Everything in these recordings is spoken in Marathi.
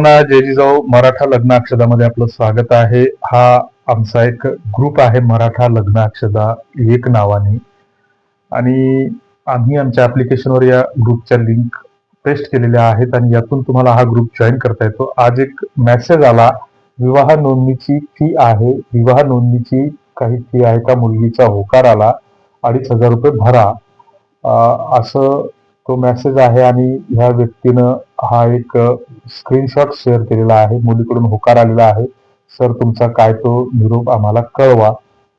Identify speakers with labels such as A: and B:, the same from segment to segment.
A: सर्वांना जय जिजाऊ मराठा लग्न अक्षदामध्ये आपलं स्वागत आहे. हा आमचा एक ग्रुप आहे मराठा लग्न अक्षदा एक नावाने. आणि आम्ही आमच्या ऍप्लिकेशनवर या ग्रुपच्या लिंक पेस्ट केलेल्या आहेत आणि यातून तुम्हाला हा ग्रुप जॉईन करता येतो. आज एक मेसेज आला विवाह नोंदणीची फी आहे. विवाह नोंदणीची काही फी आहे का? मुलगीचा होकार आला. अडीच हजार रुपये भरा. असं तो मेसेज आहे आणि ह्या व्यक्तीनं हा एक स्क्रीनशॉट शेअर केलेला आहे. मुलीकडून होकार आलेला आहे. सर तुमचा काय तो निरोप आम्हाला कळवा.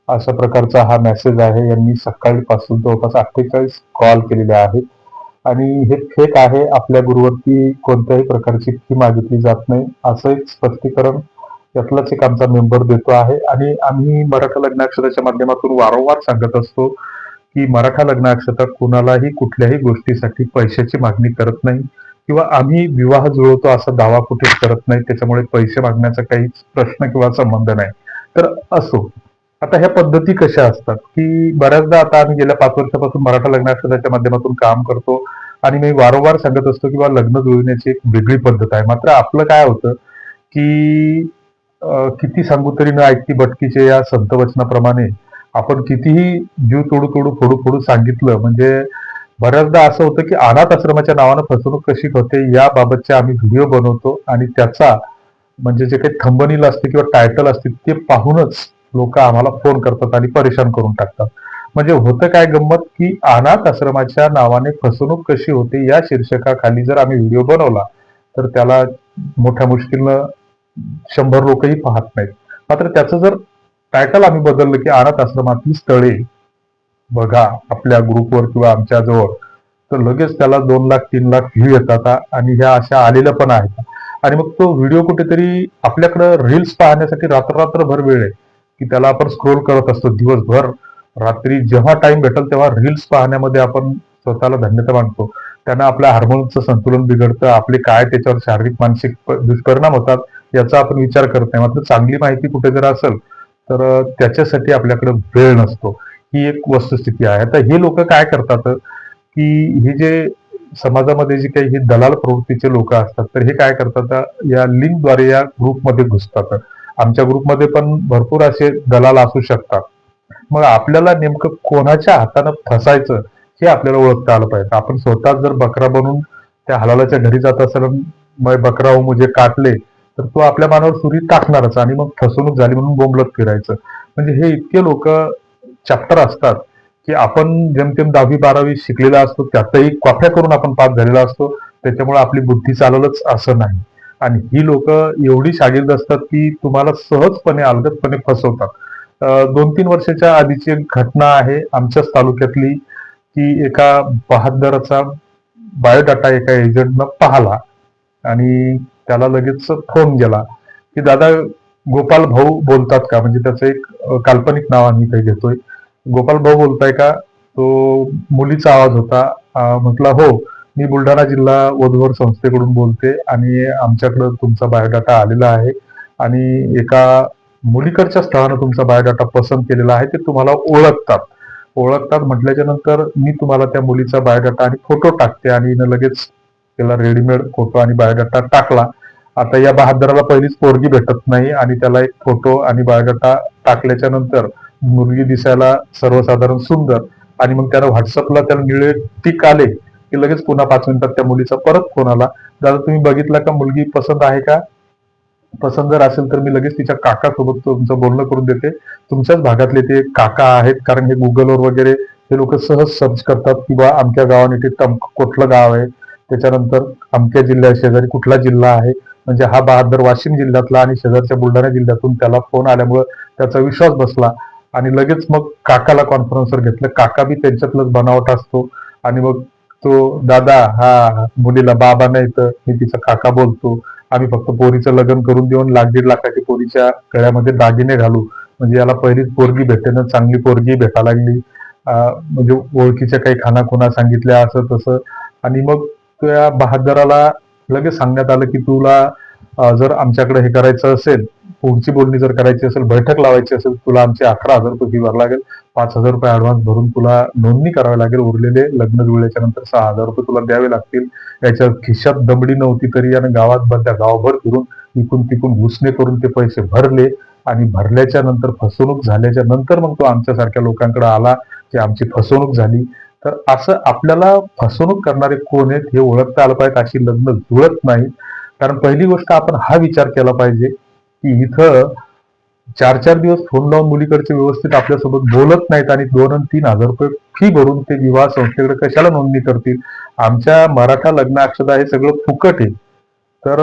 A: अशा प्रकारचा हा मेसेज आहे. यांनी सकाळीपासून जवळपास अठ्ठेचाळीस कॉल केलेले आहेत. आणि हे फेक आहे. आपल्या गुरुवरती कोणत्याही प्रकारची फी मागितली जात नाही. असं एक स्पष्टीकरण यातलाच एक आमचा मेंबर देतो आहे. आणि आम्ही मराठा लग्नाक्षराच्या माध्यमातून वारंवार सांगत असतो की मराठा लग्नाक्षता कुणालाही कुठल्याही गोष्टीसाठी पैशाची मागणी करत नाही किंवा आम्ही विवाह जुळवतो असा दावा कुठेच करत नाही त्याच्यामुळे पैसे मागण्याचा काहीच प्रश्न किंवा संबंध नाही. तर असो आता ह्या पद्धती कशा असतात? की बऱ्याचदा आता आम्ही गेल्या पाच वर्षापासून मराठा लग्नाक्षताच्या माध्यमातून काम करतो आणि मी वारंवार सांगत असतो की बा लग्न जुळवण्याची एक वेगळी पद्धत आहे. मात्र आपलं काय होतं की किती सांगू तरी न ऐकती बटकीचे या संत वचनाप्रमाणे आपण कितीही जीव तोडू तोडू फोडू फोडू सांगितलं म्हणजे बऱ्याचदा असं होतं की अनाथ आश्रमाच्या नावानं फसवणूक कशी होते याबाबतचे आम्ही व्हिडिओ बनवतो आणि त्याचा म्हणजे जे काही थंबनील असते किंवा टायटल असते ते पाहूनच लोक आम्हाला फोन करतात आणि परेशान करून टाकतात. म्हणजे होतं काय गंमत की अनाथ आश्रमाच्या नावाने फसवणूक कशी होते या शीर्षकाखाली जर आम्ही व्हिडिओ बनवला तर त्याला मोठ्या मुश्किलनं शंभर लोकही पाहत नाहीत. मात्र त्याचं जर टायटल आम्ही बदललं की अनाथ आश्रमातली स्थळे. बघा आपल्या ग्रुपवर किंवा आमच्या जवळ. तर लगेच त्याला दोन लाख तीन लाख व्ह्यू येतात आणि ह्या अशा आलेल्या पण आहेत. आणि मग तो व्हिडिओ कुठेतरी आपल्याकडं रील्स पाहण्यासाठी रात्र रात्रभर वेळ आहे. की त्याला आपण स्क्रोल करत असतो दिवसभर. रात्री जेव्हा टाइम भेटेल तेव्हा रील्स पाहण्यामध्ये आपण स्वतःला धन्यता मानतो. त्यांना आपल्या हार्मोनचं संतुलन बिघडतं आपले काय त्याच्यावर शारीरिक मानसिक दुष्परिणाम होतात याचा आपण विचार करत नाही. मात्र चांगली माहिती कुठे जर असेल तर त्याच्यासाठी आपल्याकडे वेळ नसतो. ही एक वस्तुस्थिती आहे. आता हे लोक काय करतात की हे जे समाजामध्ये जे काही हे दलाल प्रवृत्तीचे लोक असतात तर हे काय करतात या लिंकद्वारे या ग्रुपमध्ये घुसतात. आमच्या ग्रुपमध्ये पण भरपूर असे दलाल असू शकतात. मग आपल्याला नेमकं कोणाच्या हातानं फसायचं हे आपल्याला ओळखता आलं पाहिजे. आपण स्वतः जर बकरा बनून त्या हलालाच्या घरी जात असेल मग बकरा हो मुझे काटले तर तो आपल्या मानावर सुरी टाकणारच आणि मग फसवणूक झाली म्हणून बोंबलत फिरायचं. म्हणजे हे इतके लोक चॅप्टर असतात की आपण जेमतेम दहावी बारावी शिकलेला असतो त्यातही कॉफ्या करून आपण पास झालेला असतो त्याच्यामुळे आपली बुद्धी चालवलंच असं नाही. आणि ही लोक एवढी शागिर्द असतात की तुम्हाला सहजपणे अलगदपणे फसवतात. दोन तीन वर्षाच्या आधीची एक घटना आहे आमच्याच तालुक्यातली की एका बहादराचा बायोडाटा एका एजंटनं पाहला आणि त्याला लगेच फोन गेला की दादा गोपाल भाऊ बोलतात का? म्हणजे त्याचं एक काल्पनिक नाव आम्ही काही घेतोय. गोपाल भाऊ बोलताय का? तो मुलीचा आवाज होता. म्हटला हो मी बुलढाणा जिल्हा वधूवर संस्थेकडून बोलते आणि आमच्याकडं तुमचा बायोडाटा आलेला आहे आणि एका मुलीकडच्या स्थळानं तुमचा बायोडाटा पसंत केलेला आहे ते तुम्हाला ओळखतात. ओळखतात म्हटल्याच्या नंतर मी तुम्हाला त्या मुलीचा बायोडाटा आणि फोटो टाकते आणि लगेच त्याला रेडीमेड फोटो आणि बायोडाटा टाकला. आता या बहादराला पहिलीच पोरगी भेटत नाही आणि त्याला एक फोटो आणि बायोडाटा टाकल्याच्या नंतर मुलगी दिसायला सर्वसाधारण सुंदर आणि मग त्याला व्हॉट्सअपला त्याला निळे टिक आले की लगेच पुन्हा पाच मिनिटात त्या मुलीचा परत फोन आला. दादा तुम्ही बघितला का? मुलगी पसंत आहे का? पसंत जर असेल तर मी लगेच तिच्या काका सोबत तुमचं बोलणं करून देते. तुमच्याच भागातले ते काका आहेत कारण हे गुगलवर वगैरे हे लोक सहज सर्च करतात किंवा आमच्या गावाने ते तम कुठलं गाव आहे. त्याच्यानंतर अमक्या जिल्ह्या शेजारी कुठला जिल्हा आहे? म्हणजे हा बहादर वाशिम जिल्ह्यातला आणि शेजारच्या बुलढाणा जिल्ह्यातून त्याला फोन आल्यामुळं त्याचा विश्वास बसला. आणि लगेच मग काकाला कॉन्फरन्सवर घेतलं. काका बी त्यांच्यातलंच बनावट असतो. आणि मग तो दादा हा मुलीला बाबा नाही तर मी तिचा काका बोलतो. आम्ही फक्त पोरीचं लग्न करून देऊन लाख दीड लाखाची पोरीच्या गळ्यामध्ये दागिने घालू. म्हणजे याला पहिलीच पोरगी भेटेन चांगली पोरगी भेटा लागली. म्हणजे ओळखीच्या काही खाना खुना सांगितल्या असं तसं. आणि मग त्या बहादराला लगेच सांगण्यात आलं की तुला जर आमच्याकडे हे करायचं असेल पुढची बोलणी जर करायची असेल बैठक लावायची असेल तुला आमचे अकरा हजार रुपये फी भरावं लागेल पाच हजार रुपये ऍडव्हान्स भरून तुला नोंदणी करावी लागेल उरलेले लग्न जुळल्याच्या नंतर सहा हजार रुपये तुला द्यावे लागतील. याच्या खिशात दमडी नव्हती तरी यानं गावात बंद्या गावभर फिरून इकून तिकून घुसणे करून ते पैसे भरले आणि भरल्याच्या नंतर फसवणूक झाल्याच्यानंतर मग तो आमच्यासारख्या लोकांकडे आला की आमची फसवणूक झाली. तर असं आपल्याला फसवणूक करणारे कोण आहेत हे ओळखता आलं पाहिजे अशी लग्न जुळत नाहीत कारण पहिली गोष्ट आपण हा विचार केला पाहिजे की इथं चार चार दिवस फोन लावून मुलीकडचे व्यवस्थित आपल्यासोबत बोलत नाहीत आणि दोन आणि तीन हजार रुपये फी भरून ते विवाह संस्थेकडे कशाला नोंदणी करतील? आमच्या मराठा लग्न अक्षदा हे सगळं फुकट आहे. तर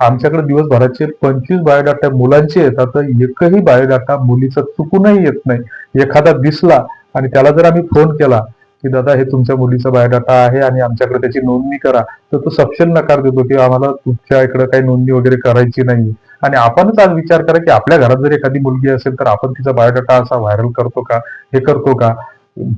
A: आमच्याकडे दिवसभराचे पंचवीस बायोडाटा मुलांचे येतात तर एकही बायोडाटा मुलीचा चुकूनही येत नाही. एखादा दिसला आणि त्याला जर आम्ही फोन केला की दादा हे तुमच्या मुलीचा बायोडाटा आहे आणि आमच्याकडे त्याची नोंदणी करा. तर तो सपशेल नकार देतो की आम्हाला तुमच्या इकडे काही नोंदणी वगैरे करायची नाही आणि आपणच आज विचार करा की आपल्या घरात जर एखादी मुलगी असेल तर आपण तिचा बायोडाटा असा व्हायरल करतो का? हे करतो का?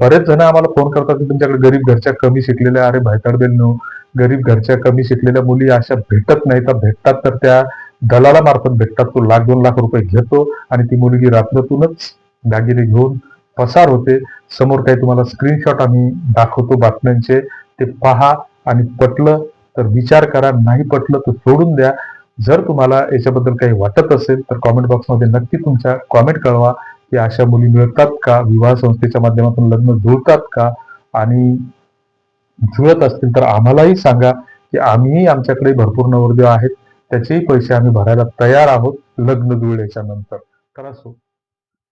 A: बरेच जण आम्हाला फोन करतात की तुमच्याकडे गरीब घरच्या कमी शिकलेल्या अरे भायतडबेल नो गरीब घरच्या कमी शिकलेल्या मुली अशा भेटत नाही तर भेटतात तर त्या दलाला मार्फत भेटतात. तो लाख दोन लाख रुपये घेतो आणि ती मुलगी रात्रतूनच दागिने घेऊन पसार होते. समोर काही तुम्हाला स्क्रीनशॉट आम्ही दाखवतो बातम्यांचे. ते पहा आणि पटलं तर विचार करा. नाही पटलं तर सोडून द्या. जर तुम्हाला याच्याबद्दल काही वाटत असेल तर कॉमेंट बॉक्समध्ये नक्की तुमच्या कॉमेंट कळवा. की अशा मुली मिळतात का? विवाह संस्थेच्या माध्यमातून लग्न जुळतात का? आणि जुळत असतील तर आम्हालाही सांगा की आम्हीही आमच्याकडे भरपूर नवरदेव आहेत. त्याचेही पैसे आम्ही भरायला तयार आहोत लग्न जुळल्याच्या नंतर. तर असो